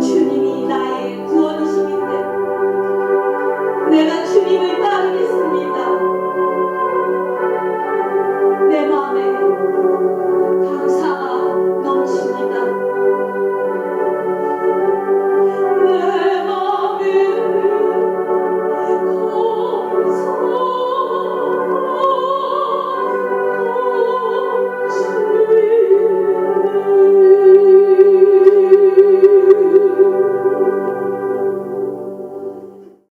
주님이 나의 구원이시기 때문에 내가 주님을 따